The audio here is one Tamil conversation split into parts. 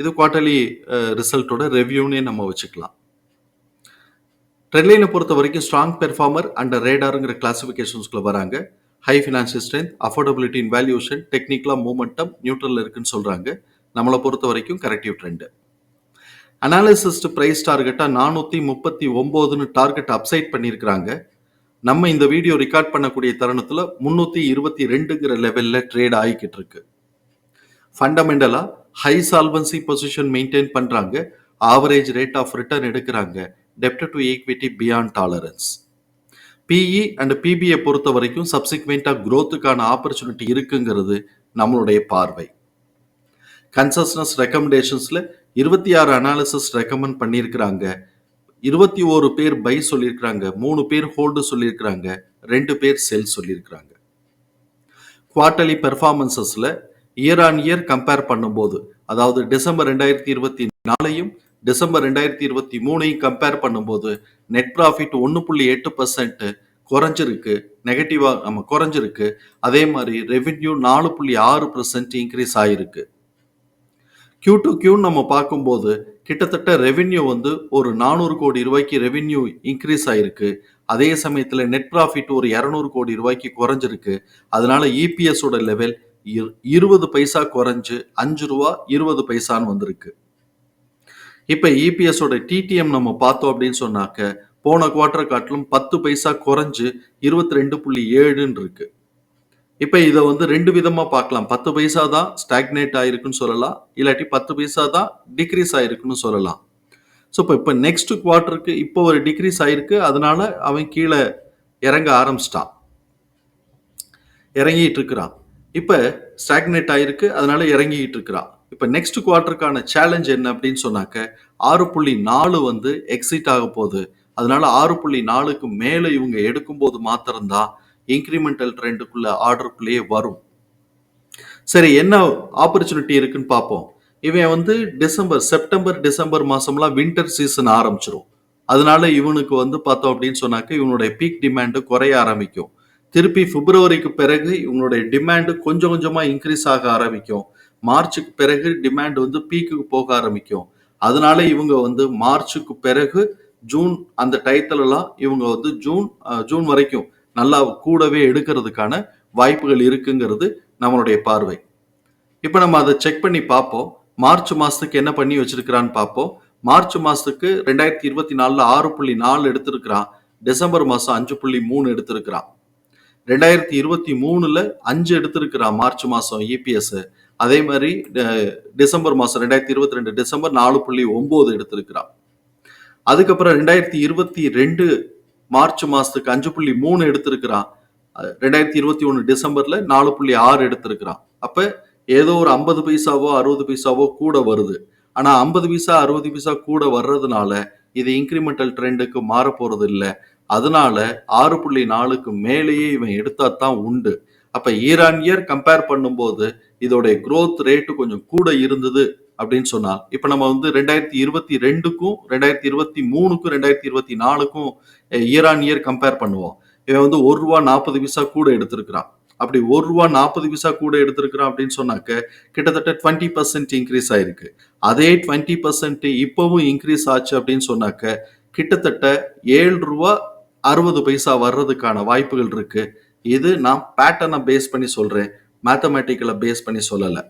இது குவார்ட்டர்லி ரிசல்ட்டோட ரெவ்யூனே நம்ம வச்சுக்கலாம். ட்ரெட்லைனை பொறுத்த வரைக்கும் ஸ்ட்ராங் பெர்ஃபார்மர் அண்ட் ரேடாருங்கிற கிளாசிஃபிகேஷன்ஸ்குள்ள வராங்க. High financial strength affordability in valuation டெக்னிக்கலாக மூமெண்டம் நியூட்ரல் இருக்குன்னு சொல்கிறாங்க நம்மளை பொறுத்த வரைக்கும் கரெக்டிவ் ட்ரெண்டு அனாலிசிஸ்ட் ப்ரைஸ் டார்கெட்டாக நானூற்றி முப்பத்தி ஒம்போதுன்னு டார்கெட் அப்சைட் பண்ணியிருக்கிறாங்க. நம்ம இந்த வீடியோ ரெக்கார்ட் பண்ணக்கூடிய தருணத்தில் முந்நூற்றி இருபத்தி ரெண்டுங்கிற லெவலில் ட்ரேட் ஆகிக்கிட்டு இருக்கு. ஃபண்டமெண்டலாக ஹை சால்வன்சி பொசிஷன் மெயின்டைன் பண்ணுறாங்க ஆவரேஜ் ரேட் ஆஃப் ரிட்டர்ன் எடுக்கிறாங்க. டெப்ட் to equity beyond tolerance PE and PBI பொறுத்த வரைக்கும் சப்சிக்வெண்ட்டாக க்ரோத்துக்கான ஆப்பர்ச்சுனிட்டி இருக்குங்கிறது நம்மளுடைய பார்வை. கன்சஸ்னஸ் ரெக்கமெண்டேஷன்ஸில் இருபத்தி ஆறு அனாலிசிஸ் ரெக்கமெண்ட் பண்ணியிருக்கிறாங்க. இருபத்தி ஓரு பேர் பை சொல்லியிருக்கிறாங்க. மூணு பேர் ஹோல்டு சொல்லியிருக்கிறாங்க. ரெண்டு பேர் செல் சொல்லியிருக்கிறாங்க. குவார்ட்டர்லி பெர்ஃபார்மன்சஸில் இயர் ஆன் இயர் கம்பேர் பண்ணும்போது அதாவது டிசம்பர் ரெண்டாயிரத்தி இருபத்தி நாலையும் டிசம்பர் ரெண்டாயிரத்தி இருபத்தி மூணையும் கம்பேர் பண்ணும்போது நெட் ப்ராஃபிட் ஒன்று புள்ளி எட்டு பர்சன்ட் குறைஞ்சிருக்கு நெகட்டிவாக நம்ம குறைஞ்சிருக்கு. அதே மாதிரி ரெவின்யூ நாலு புள்ளி ஆறு பர்சன்ட் இன்க்ரீஸ் ஆகிருக்கு கியூ டு கியூன்னு நம்ம பார்க்கும்போது கிட்டத்தட்ட ரெவின்யூ வந்து ஒரு நானூறு கோடி ரூபாய்க்கு ரெவின்யூ இன்க்ரீஸ் ஆயிருக்கு. அதே சமயத்தில் நெட் ப்ராஃபிட் ஒரு இரநூறு கோடி ரூபாய்க்கு குறைஞ்சிருக்கு. அதனால இபிஎஸோட லெவல் இருபது பைசா குறைஞ்சு அஞ்சு ரூபா இருபது பைசான்னு வந்திருக்கு. இப்போ இபிஎஸோட டிடிஎம் நம்ம பார்த்தோம் அப்படின்னு சொன்னாக்க போன குவார்டர் காட்டிலும் பத்து பைசா குறைஞ்சு இருபத்தி ரெண்டு புள்ளி ஏழுன்னு இருக்கு. இப்போ இதை வந்து ரெண்டு விதமா பார்க்கலாம். பத்து பைசா தான் ஸ்டாக்னேட் ஆயிருக்குன்னு சொல்லலாம். இல்லாட்டி பத்து பைசா தான் டிக்ரீஸ் ஆயிருக்குன்னு சொல்லலாம். ஸோ இப்போ இப்போ நெக்ஸ்ட் குவார்ட்டருக்கு இப்போ ஒரு டிக்ரீஸ் ஆயிருக்கு. அதனால அவன் கீழே இறங்க ஆரம்பிச்சிட்டான். இறங்கிட்டு இருக்கிறான். இப்போ ஸ்டாக்னேட் ஆயிருக்கு அதனால இறங்கிக்கிட்டு இருக்கிறான் இப்போ நெக்ஸ்ட் குவார்ட்டருக்கான சேலஞ்ச் என்ன அப்படின்னு சொன்னாக்க ஆறு புள்ளி நாலு வந்து எக்ஸிட் ஆக போகுது. அதனால ஆறு புள்ளி நாலுக்கு மேலே இவங்க எடுக்கும்போது மாத்திரம்தான் இன்க்ரிமெண்டல் ட்ரெண்டுக்குள்ள ஆர்டருக்குள்ளேயே வரும். சரி என்ன ஆப்பர்ச்சுனிட்டி இருக்குன்னு பார்ப்போம். இவன் வந்து டிசம்பர் செப்டம்பர் டிசம்பர் மாசம்லாம் வின்டர் சீசன் ஆரம்பிச்சிரும். அதனால இவனுக்கு வந்து பார்த்தோம் அப்படின்னு சொன்னாக்க இவனுடைய பீக் டிமாண்டு குறைய ஆரம்பிக்கும். திருப்பி பிப்ரவரிக்கு பிறகு இவங்களுடைய டிமாண்டு கொஞ்சம் கொஞ்சமாக இன்க்ரீஸ் ஆக ஆரம்பிக்கும். மார்ச்சுக்கு பிறகு டிமாண்ட் வந்து பீக்குக்கு போக ஆரம்பிக்கும். அதனால இவங்க வந்து மார்ச்சுக்கு பிறகு ஜூன் அந்த டயத்துலலாம் இவங்க வந்து ஜூன் ஜூன் வரைக்கும் நல்லா கூடவே எடுக்கிறதுக்கான வாய்ப்புகள் இருக்குங்கிறது நம்மளுடைய பார்வை. இப்போ நம்ம அதை செக் பண்ணி பார்ப்போம். மார்ச் மாதத்துக்கு என்ன பண்ணி வச்சிருக்கிறான்னு பார்ப்போம். மார்ச் மாதத்துக்கு ரெண்டாயிரத்தி இருபத்தி நாலில் ஆறு புள்ளி நாலு எடுத்திருக்கிறான். டிசம்பர் மாதம் அஞ்சு புள்ளி மூணு எடுத்திருக்கிறான். ரெண்டாயிரத்தி இருபத்தி மூணுல அஞ்சு எடுத்திருக்கிறான் மார்ச் மாசம் இபிஎஸ் அதே மாதிரி டிசம்பர் மாசம் ரெண்டாயிரத்தி இருபத்தி ரெண்டு டிசம்பர் நாலு புள்ளி ஒன்பது எடுத்திருக்கிறான் அதுக்கப்புறம் ரெண்டாயிரத்தி இருபத்தி ரெண்டு மார்ச் மாசத்துக்கு அஞ்சு புள்ளி மூணு எடுத்திருக்கிறான் ரெண்டாயிரத்தி இருபத்தி ஒன்று டிசம்பர்ல நாலு புள்ளி ஆறு எடுத்திருக்கிறான் அப்ப ஏதோ ஒரு ஐம்பது பைசாவோ அறுபது பைசாவோ கூட வருது. ஆனா ஐம்பது பைசா அறுபது பைசா கூட வர்றதுனால இது இன்க்ரிமெண்டல் ட்ரெண்டுக்கு மாற போறது இல்லை அதனால ஆறு புள்ளி நாலுக்கு மேலேயே இவன் எடுத்தா தான் உண்டு. அப்ப இயர் ஆன் இயர் கம்பேர் பண்ணும்போது இதோடைய குரோத் ரேட்டு கொஞ்சம் கூட இருந்தது அப்படின்னு சொன்னால் இப்ப நம்ம வந்து ரெண்டாயிரத்தி இருபத்தி ரெண்டுக்கும் ரெண்டாயிரத்தி இருபத்தி மூணுக்கும் ரெண்டாயிரத்தி இருபத்தி நாலுக்கும் இயர் ஆன் இயர் கம்பேர் பண்ணுவோம். இவன் வந்து ஒரு ரூபா நாற்பது பைசா கூட எடுத்திருக்கிறான். அப்படி ஒரு ரூபா நாற்பது பைசா கூட எடுத்திருக்கிறான் அப்படின்னு சொன்னாக்க கிட்டத்தட்ட டுவெண்ட்டி பர்சன்ட் இன்க்ரீஸ் ஆயிருக்கு. அதே டுவெண்ட்டி பர்சன்ட் இப்பவும் இன்க்ரீஸ் ஆச்சு அப்படின்னு சொன்னாக்க கிட்டத்தட்ட ஏழு ரூபா அறுபது பைசா வர்றதுக்கான வாய்ப்புகள் இருக்கு. இது நான் பேட்டர்னை பேஸ் பண்ணி சொல்றேன். மேத்தமேட்டிக்கலை பேஸ் பண்ணி சொல்லலை.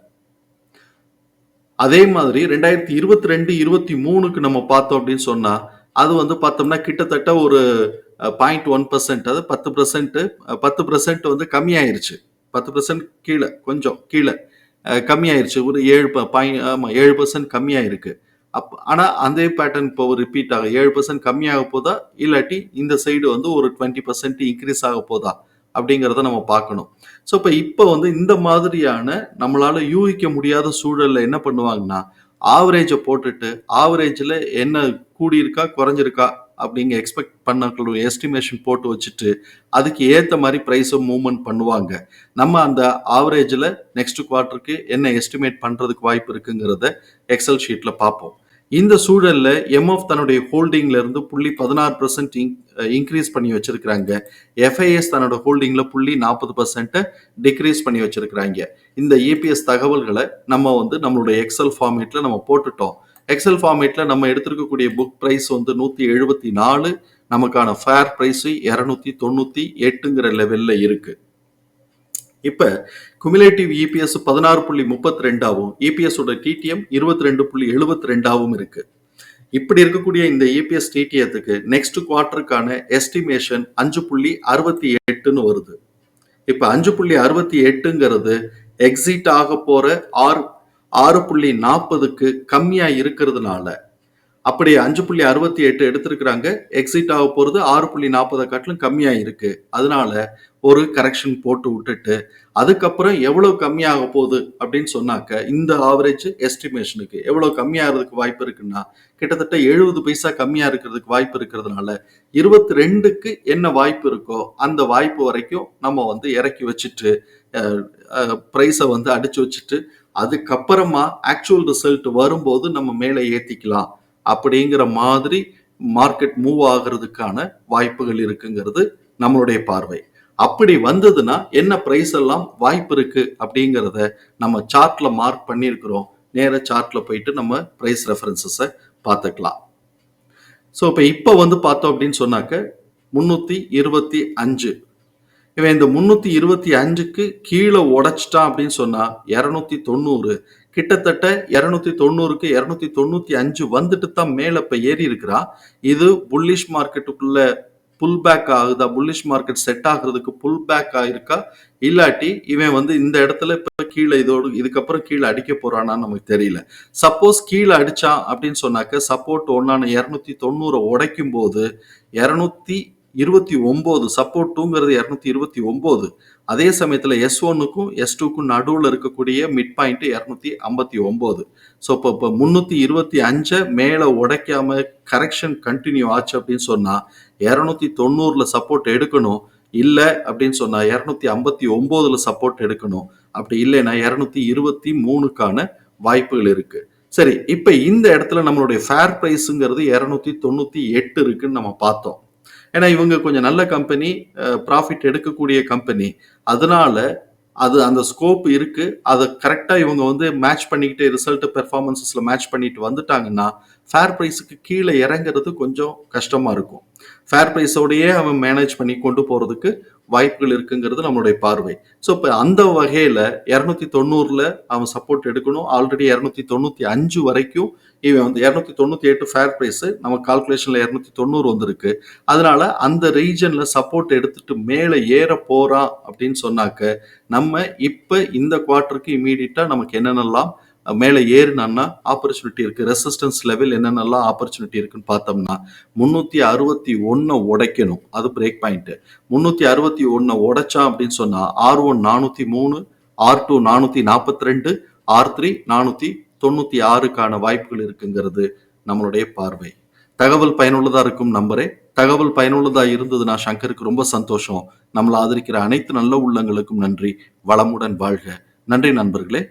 அதே மாதிரி ரெண்டாயிரத்தி இருபத்தி ரெண்டு இருபத்தி மூணுக்கு நம்ம பார்த்தோம் அப்படின்னு சொன்னா அது வந்து பார்த்தோம்னா கிட்டத்தட்ட ஒரு பாயிண்ட் ஒன் பர்சன்ட் அது பத்து பர்சன்ட் பத்து பர்சன்ட் வந்து கம்மியாயிருச்சு. பத்து பர்சன்ட் கீழே கொஞ்சம் கீழே கம்மியாயிருச்சு. ஒரு ஏழு பாயிண்ட் ஆமாம் ஏழு பர்சன்ட் கம்மியாயிருக்கு. அப் ஆனால் அதே பேட்டர்ன் இப்போ ரிப்பீட் ஆக ஏழு பர்சன்ட் கம்மியாக போதா? இல்லாட்டி இந்த சைடு வந்து ஒரு டுவெண்ட்டி பர்சன்ட் இன்க்ரீஸ் ஆக போதா? அப்படிங்கிறத நம்ம பார்க்கணும். ஸோ இப்போ இப்போ வந்து இந்த மாதிரியான நம்மளால் யூகிக்க முடியாத சூழலில் என்ன பண்ணுவாங்கன்னா ஆவரேஜை போட்டுட்டு ஆவரேஜில் என்ன கூடியிருக்கா குறைஞ்சிருக்கா அப்படிங்க எக்ஸ்பெக்ட் பண்ணக்கூடிய எஸ்டிமேஷன் போட்டு வச்சுட்டு அதுக்கு ஏற்ற மாதிரி ப்ரைஸும் மூவ்மெண்ட் பண்ணுவாங்க. நம்ம அந்த ஆவரேஜில் நெக்ஸ்ட் குவார்ட்டருக்கு என்ன எஸ்டிமேட் பண்ணுறதுக்கு வாய்ப்பு இருக்குங்கிறத எக்ஸல் ஷீட்டில் பார்ப்போம். இந்த சூழலில் எம்எஃப் தன்னுடைய ஹோல்டிங்ல இருந்து புள்ளி பதினாறு பர்சன்ட் இன்க்ரீஸ் பண்ணி வச்சிருக்கிறாங்க. எஃப்ஐஎஸ் தன்னோட ஹோல்டிங்ல புள்ளி நாற்பது பர்சன்ட்டை டிக்ரீஸ் பண்ணி வச்சிருக்கிறாங்க. இந்த இபிஎஸ் தகவல்களை நம்ம வந்து நம்மளுடைய எக்ஸல் ஃபார்மேட்ல நம்ம போட்டுட்டோம். எக்ஸல் ஃபார்மேட்டில் நம்ம எடுத்திருக்கக்கூடிய புக் ப்ரைஸ் வந்து நூற்றி எழுபத்தி நாலு நமக்கான ஃபேர் ப்ரைஸு இரநூத்தி தொண்ணூற்றி எட்டுங்கிற லெவலில் இருக்குது இப்போ குமுலேட்டிவ் இபிஎஸ் பதினாறு புள்ளி முப்பத்தி ரெண்டாவும் இபிஎஸோட டிடிஎம் இருபத்தி ரெண்டு புள்ளி எழுபத்தி ரெண்டாவும் இருக்கு. இப்படி இருக்கக்கூடிய இந்த இபிஎஸ் டிடிஎத்துக்கு நெக்ஸ்ட் குவார்டருக்கான எஸ்டிமேஷன் அஞ்சு புள்ளி அறுபத்தி எட்டுன்னு வருது. இப்போ அஞ்சு புள்ளி அறுபத்தி எட்டுங்கிறது எக்ஸிட் ஆக போகிற ஆர் ஆறு புள்ளி நாற்பதுக்கு கம்மியாக இருக்கிறதுனால. அப்படி அஞ்சு புள்ளி அறுபத்தி எட்டு எடுத்திருக்கிறாங்க. எக்ஸிட் ஆக போகிறது ஆறு புள்ளி நாற்பதை காட்டிலும் கம்மியாக இருக்கு. அதனால ஒரு கரெக்ஷன் போட்டு விட்டுட்டு அதுக்கப்புறம் எவ்வளவு கம்மியாக போகுது அப்படின்னு சொன்னாக்க இந்த ஆவரேஜ் எஸ்டிமேஷனுக்கு எவ்வளோ கம்மியாகிறதுக்கு வாய்ப்பு இருக்குன்னா கிட்டத்தட்ட எழுபது பைசா கம்மியாக இருக்கிறதுக்கு வாய்ப்பு இருக்கிறதுனால இருபத்தி ரெண்டுக்கு என்ன வாய்ப்பு இருக்கோ அந்த வாய்ப்பு வரைக்கும் நம்ம வந்து இறக்கி வச்சுட்டு ப்ரைஸை வந்து அடிச்சு வச்சுட்டு அதுக்கப்புறமா ஆக்சுவல் ரிசல்ட் வரும்போது நம்ம மேலே ஏற்றிக்கலாம் அப்படிங்கிற மாதிரி மார்க்கெட் மூவ் ஆகிறதுக்கான வாய்ப்புகள் இருக்குங்கிறது நம்மளுடைய பார்வை. அப்படி வந்ததுன்னா என்ன ப்ரைஸ் எல்லாம் வாய்ப்பு இருக்கு அப்படிங்கிறத நம்ம சார்ட்ல மார்க் பண்ணியிருக்கிறோம். நேர சார்ட்ல போயிட்டு நம்ம ப்ரைஸ் ரெஃபரன்சஸை பார்த்துக்கலாம். ஸோ இப்போ இப்போ வந்து பார்த்தோம் அப்படின்னு சொன்னாக்க முந்நூற்றி இருபத்தி அஞ்சு இவன் இந்த முந்நூற்றி இருபத்தி அஞ்சுக்கு கீழே உடைச்சிட்டான் அப்படின்னு சொன்னா இரநூத்தி தொண்ணூறு. கிட்டத்தட்ட இரநூத்தி தொண்ணூறுக்கு இரநூத்தி தொண்ணூத்தி அஞ்சு வந்துட்டு தான் மேல இப்ப ஏறி இருக்கிறான் இது புல்லிஷ் மார்க்கெட்டுக்குள்ள புல் பேக் ஆகுதா? புல்லிஷ் மார்க்கெட் செட் ஆகுறதுக்கு புல் பேக் ஆயிருக்கா? இல்லாட்டி இவன் வந்து இந்த இடத்துல இப்ப கீழே இதோடு இதுக்கப்புறம் கீழே அடிக்க போறானான்னு நமக்கு தெரியல. சப்போஸ் கீழே அடிச்சான் அப்படின்னு சொன்னாக்க சப்போர்ட் ஒன்னான இரநூத்தி தொண்ணூறை உடைக்கும் போது இரநூத்தி இருபத்தி ஒம்பது சப்போர்ட் டூங்கிறது இரநூத்தி இருபத்தி ஒம்பது. அதே சமயத்தில் எஸ் ஒன்னுக்கும் எஸ் டூக்கும் நடுவில் இருக்கக்கூடிய மிட் பாயிண்ட் இரநூத்தி ஐம்பத்தி ஒம்பது. ஸோ இப்போ இப்போ முந்நூற்றி இருபத்தி அஞ்சை மேலே உடைக்காம கரெக்ஷன் கண்டினியூ ஆச்சு அப்படின்னு சொன்னால் இரநூத்தி தொண்ணூறில் சப்போர்ட் எடுக்கணும். இல்லை அப்படின்னு சொன்னால் இரநூத்தி ஐம்பத்தி ஒம்போதில் சப்போர்ட் எடுக்கணும். அப்படி இல்லைன்னா இரநூத்தி இருபத்தி மூணுக்கான வாய்ப்புகள் இருக்குது சரி இப்போ இந்த இடத்துல நம்மளுடைய ஃபேர் ப்ரைஸுங்கிறது இரநூத்தி தொண்ணூற்றி எட்டு இருக்குன்னு நம்ம பார்த்தோம். ஏன்னா இவங்க கொஞ்சம் நல்ல கம்பெனி ப்ராஃபிட் எடுக்கக்கூடிய கம்பெனி அதனால அது அந்த ஸ்கோப் இருக்கு. அதை கரெக்டாக இவங்க வந்து மேட்ச் பண்ணிக்கிட்டு ரிசல்ட் பெர்ஃபார்மன்ஸஸில் மேட்ச் பண்ணிட்டு வந்துட்டாங்கன்னா ஃபேர் ப்ரைஸுக்கு கீழே இறங்குறது கொஞ்சம் கஷ்டமாக இருக்கும். ஃபேர் ப்ரைஸோடையே அவன் மேனேஜ் பண்ணி கொண்டு போகிறதுக்கு வாய்ப்புகள் இருக்குங்கிறது நம்மளுடைய பார்வை. ஸோ இப்போ அந்த வகையில் இரநூத்தி தொண்ணூறில் அவன் சப்போர்ட் எடுக்கணும். ஆல்ரெடி இரநூத்தி தொண்ணூற்றி அஞ்சு வரைக்கும் இவன் வந்து இரநூத்தி தொண்ணூற்றி எட்டு ஃபேர் ப்ரைஸு நம்ம கால்குலேஷனில் இரநூத்தி தொண்ணூறு வந்திருக்கு. அதனால அந்த ரீஜனில் சப்போர்ட் எடுத்துட்டு மேலே ஏற போகிறான் அப்படின்னு சொன்னாக்க நம்ம இப்போ இந்த குவார்ட்டருக்கு இமீடியட்டாக நமக்கு என்னென்னலாம் மேலே ஏறினான்னா ஆப்பர்ச்சுனிட்டி இருக்கு. ரெசிஸ்டன்ஸ் லெவல் என்னென்னலாம் ஆப்பர்ச்சுனிட்டி இருக்குன்னு பார்த்தோம்னா முந்நூற்றி அறுபத்தி ஒன்றை உடைக்கணும். அது பிரேக் பாயிண்ட் முந்நூற்றி அறுபத்தி ஒன்றை உடைச்சான் அப்படின்னு சொன்னா ஆர் ஒன் நானூற்றி மூணு ஆர் டூ நானூற்றி நாற்பத்தி ரெண்டு ஆர் த்ரீ நானூற்றி தொண்ணூற்றி ஆறுக்கான வாய்ப்புகள் இருக்குங்கிறது நம்மளுடைய பார்வை. தகவல் பயனுள்ளதா இருக்கும் நம்பரே. தகவல் பயனுள்ளதா இருந்ததுன்னா சங்கருக்கு ரொம்ப சந்தோஷம். நம்மளை ஆதரிக்கிற அனைத்து நல்ல உள்ளங்களுக்கும் நன்றி. வளமுடன் வாழ்க. நன்றி நண்பர்களே.